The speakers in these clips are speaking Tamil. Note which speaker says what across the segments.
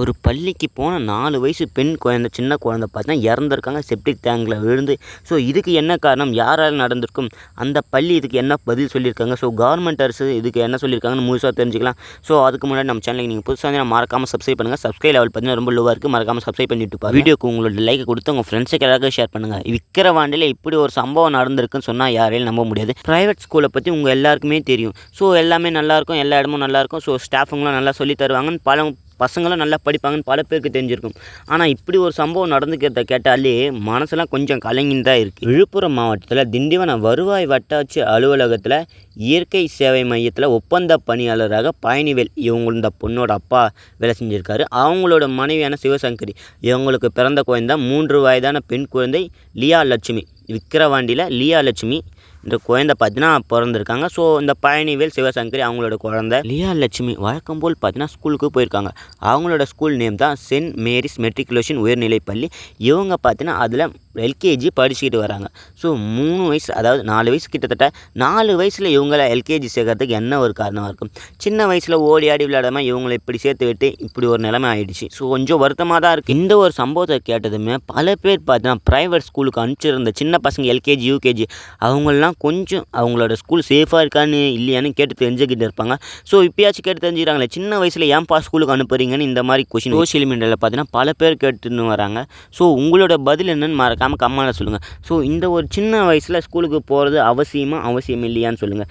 Speaker 1: ஒரு பள்ளிக்கு போன நாலு வயசு பெண் குழந்தை சின்ன குழந்தை பார்த்தீங்கன்னா இறந்துருக்காங்க செப்டிக் டேங்கில் விழுந்து. ஸோ இதுக்கு என்ன காரணம்? யாரால் நடந்திருக்கும்? அந்த பள்ளி இதுக்கு என்ன பதில் சொல்லியிருக்காங்க? ஸோ கவர்மெண்ட் அரசு இதுக்கு என்ன சொல்லியிருக்காங்கன்னு முழுசாக தெரிஞ்சுக்கலாம். ஸோ அதுக்கு முன்னாடி நம்ம சேனலுக்கு நீங்கள் புதுசாக வந்து மறக்காமல் சப்ஸ்கிரைப் பண்ணுங்கள் சப்ஸ்கிரைப் லெவல் பார்த்தீங்கன்னா ரொம்ப லோவாக இருக்குது மறக்காமல் சப்ஸ்கிரைப் பண்ணிட்டு பாருங்க. வீடியோக்கு உங்களோட லைக் கொடுத்து உங்கள் ஃப்ரெண்ட்ஸுக்கு எல்லாருக்கும் ஷேர் பண்ணுங்கள் விக்கிரவாண்டியில் இப்படி ஒரு சம்பவம் நடந்திருக்குன்னு சொன்னால் யாரையும் நம்ப முடியாது. ப்ரைவேட் ஸ்கூலை பற்றி உங்கள் எல்லாருக்குமே தெரியும். ஸோ எல்லாமே நல்லாயிருக்கும் எல்லா இடமும் நல்லாயிருக்கும் ஸோ ஸ்டாஃபுங்களும் நல்லா சொல்லி தருவாங்கன்னு பல பசங்களும் நல்லா படிப்பாங்கன்னு பல பேருக்கு தெரிஞ்சிருக்கும். ஆனால் இப்படி ஒரு சம்பவம் நடந்துக்கிறத கேட்டாலே மனசெல்லாம் கொஞ்சம் கலங்கின்னு தான் இருக்குது விழுப்புரம் மாவட்டத்தில் திண்டிவனம் வருவாய் வட்டாட்சி அலுவலகத்தில் இயற்கை சேவை மையத்தில் ஒப்பந்த பணியாளராக பயணிவேல் இவங்க இந்த பொண்ணோட அப்பா வேலை செஞ்சுருக்காரு. அவங்களோட மனைவியான சிவசங்கரி. இவங்களுக்கு பிறந்த குழந்தை மூன்று வயதான பெண் குழந்தை லியா லட்சுமி. விக்கிரவாண்டியில் லியா லட்சுமி இந்த குழந்தை பார்த்தீங்கன்னா பிறந்திருக்காங்க. ஸோ இந்த பழனிவேல் சிவசங்கரி அவங்களோட குழந்தை லியா லட்சுமி வழக்கம் போல் பார்த்தீங்கன்னா ஸ்கூலுக்கு போயிருக்காங்க. அவங்களோட ஸ்கூல் நேம் தான் சென்ட் மேரிஸ் மெட்ரிகுலேஷன் உயர்நிலை பள்ளி இவங்க பார்த்தீங்கன்னா அதில் எல்கேஜி படிச்சுக்கிட்டு வராங்க. ஸோ மூணு வயசு அதாவது நாலு வயசு கிட்டத்தட்ட நாலு வயசில் இவங்கள எல்கேஜி சேர்க்கறதுக்கு என்ன ஒரு காரணமாக இருக்கும்? சின்ன வயசில் ஓடி ஆடி விளையாடாம இவங்களை இப்படி சேர்த்து விட்டு இப்படி ஒரு நிலைமை ஆயிடுச்சு. ஸோ கொஞ்சம் வருத்தமாக தான் இருக்குது இந்த ஒரு சம்பவத்தை கேட்டதுமே பல பேர் பார்த்தீங்கன்னா ப்ரைவேட் ஸ்கூலுக்கு அனுப்பிச்சிருந்த சின்ன பசங்க எல்கேஜி யூகேஜி அவங்களெலாம் கொஞ்சம் அவங்களோட ஸ்கூல் சேஃபாக இருக்கான்னு இல்லையான்னு கேட்டு தெரிஞ்சுக்கிட்டு இருப்பாங்க. ஸோ இப்பயாச்சும் கேட்டு தெரிஞ்சுக்கிறாங்களே சின்ன வயசில் ஏன்ப்பா ஸ்கூலுக்கு அனுப்புறீங்கன்னு இந்த மாதிரி கொஷின் சோஷியல் மீடியாவில் பார்த்தீங்கன்னா பல பேர் கேட்டுன்னு வராங்க. ஸோ உங்களோட பதில் என்னன்னு மறக்காமல் கம்மாவில் சொல்லுங்கள் ஸோ இந்த ஒரு சின்ன வயசில் ஸ்கூலுக்கு போகிறது அவசியமா அவசியம் இல்லையான்னு சொல்லுங்கள்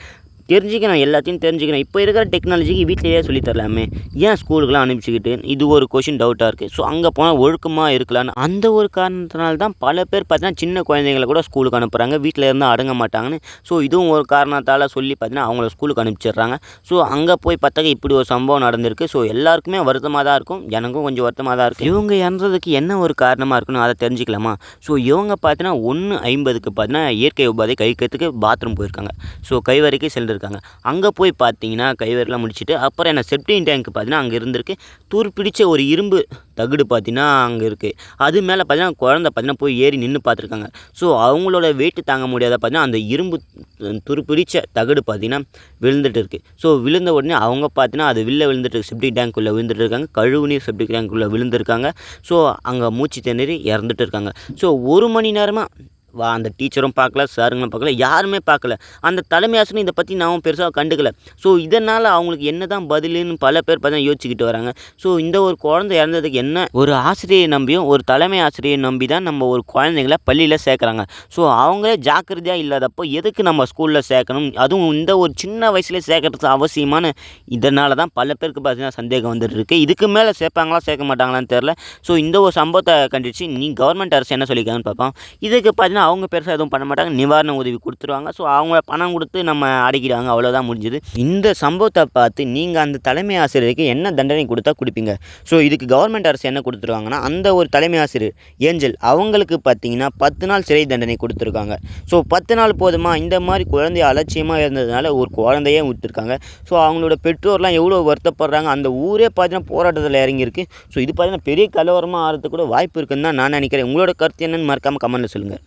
Speaker 1: தெரிஞ்சுக்கணும் எல்லாத்தையும் தெரிஞ்சுக்கணும். இப்போ இருக்கிற டெக்னாலஜிக்கு வீட்டிலேயே சொல்லித்தரலாமே. ஏன் ஸ்கூலுக்குலாம் அனுப்பிச்சிக்கிட்டு? இது ஒரு கொஷின் டவுட்டாக இருக்குது ஸோ அங்கே போனால் ஒழுக்கமாக இருக்கலான்னு அந்த ஒரு காரணத்தினால தான் பல பேர் பார்த்தீங்கன்னா சின்ன குழந்தைங்களை கூட ஸ்கூலுக்கு அனுப்புகிறாங்க வீட்டில் இருந்தால் அடங்க மாட்டாங்கன்னு. ஸோ இதுவும் ஒரு காரணத்தால் சொல்லி பார்த்தீங்கன்னா அவங்கள ஸ்கூலுக்கு அனுப்பிச்சிடுறாங்க. ஸோ அங்கே போய் பார்த்தாக்க இப்படி ஒரு சம்பவம் நடந்திருக்கு. ஸோ எல்லாருக்குமே வருத்தமாக தான் இருக்கும். எனக்கும் கொஞ்சம் வருத்தமாக தான் இருக்கும் இவங்க இறந்ததுக்கு என்ன ஒரு காரணமாக இருக்குன்னு அதை தெரிஞ்சுக்கலாமா? ஸோ இவங்க பார்த்தீங்கன்னா ஒன்று ஐம்பதுக்கு பார்த்தீங்கன்னா இயற்கை உபாதை கழிக்கிறதுக்கு பாத்ரூம் போயிருக்காங்க. ஸோ கை வரைக்கும் இருந்திருக்காங்க. அங்கே போய் பார்த்தீங்கன்னா கைவேரெலாம் முடிச்சுட்டு அப்புறம் என்ன செப்டின் டேங்க் பார்த்தீங்கன்னா அங்கே இருந்திருக்கு. தூர் பிடிச்ச ஒரு இரும்பு தகுடு பார்த்தீங்கன்னா அங்கே இருக்குது அது மேலே பார்த்தீங்கன்னா குழந்த பார்த்தீங்கன்னா போய் ஏறி நின்று பார்த்துருக்காங்க ஸோ அவங்களோட வெயிட்டு தாங்க முடியாத பார்த்தீங்கன்னா அந்த இரும்பு துருப்பிடிச்ச தகடு பார்த்தீங்கன்னா விழுந்துட்டு இருக்குது ஸோ விழுந்த உடனே அவங்க பார்த்தீங்கன்னா அது வில்ல விழுந்துட்டு இருக்கு. செப்டிக் டேங்க்குள்ளே விழுந்துட்டு இருக்காங்க. கழிவுநீர் செப்டிக் டேங்க்குள்ளே விழுந்திருக்காங்க. ஸோ அங்கே மூச்சு திணறி இறந்துட்டு இருக்காங்க. ஸோ ஒரு மணி நேரமாக வா அந்த டீச்சரும் பார்க்கல சாருங்களும் பார்க்கல யாருமே பார்க்கல. அந்த தலைமை ஆசிரியர் இதை பற்றி நான் பெருசாக கண்டுக்கல. ஸோ இதனால் அவங்களுக்கு என்ன தான் பதிலுன்னு பல பேர் பார்த்தா யோசிச்சுக்கிட்டு வராங்க. ஸோ இந்த ஒரு குழந்தை இறந்ததுக்கு என்ன? ஒரு ஆசிரியை நம்பியும் ஒரு தலைமை ஆசிரியை நம்பி தான் நம்ம ஒரு குழந்தைங்கள பள்ளியில் சேர்க்குறாங்க. ஸோ அவங்களே ஜாக்கிரதையாக இல்லாதப்போ எதுக்கு நம்ம ஸ்கூலில் சேர்க்கணும்? அதுவும் இந்த ஒரு சின்ன வயசுலேயே சேர்க்கறது அவசியமான இதனால தான் பல பேருக்கு பார்த்தீங்கன்னா சந்தேகம் வந்துட்டு இருக்குது இதுக்கு மேலே சேர்ப்பாங்களா சேர்க்க மாட்டாங்களான்னு தெரில ஸோ இந்த ஒரு சம்பவத்தை கண்டிச்சு நீ கவர்மெண்ட் அரசு என்ன சொல்லியிருக்காங்கன்னு பார்ப்போம். இதுக்கு பார்த்தீங்கன்னா அவங்க பெருசாக எதுவும் பண்ண மாட்டாங்க. நிவாரண உதவி கொடுத்துருவாங்க. ஸோ அவங்க பணம் கொடுத்து நம்ம அடைக்கிறாங்க அவ்வளோதான் முடிஞ்சுது. இந்த சம்பவத்தை பார்த்து நீங்கள் அந்த தலைமை ஆசிரியருக்கு என்ன தண்டனை கொடுத்தா கொடுப்பீங்க? ஸோ இதுக்கு கவர்மெண்ட் அரசு என்ன கொடுத்துருவாங்கன்னா அந்த ஒரு தலைமை ஆசிரியர் ஏஞ்சல் அவங்களுக்கு பார்த்தீங்கன்னா பத்து நாள் சிறை தண்டனை கொடுத்துருக்காங்க. ஸோ பத்து நாள் போதுமா? இந்த மாதிரி குழந்தை அலட்சியமாக இருந்ததுனால ஒரு குழந்தையே விட்டுருக்காங்க. ஸோ அவங்களோட பெற்றோர்லாம் எவ்வளோ வருத்தப்படுறாங்க? அந்த ஊரே பார்த்தீங்கன்னா போராட்டத்தில் இறங்கியிருக்கு. ஸோ இது பார்த்தீங்கன்னா பெரிய கலவரமாக ஆகிறதுக்கு கூட வாய்ப்பு இருக்குன்னு தான் நான் நினைக்கிறேன். உங்களோட கருத்து என்னன்னு மறக்காமல் கமெண்ட்டில் சொல்லுங்கள்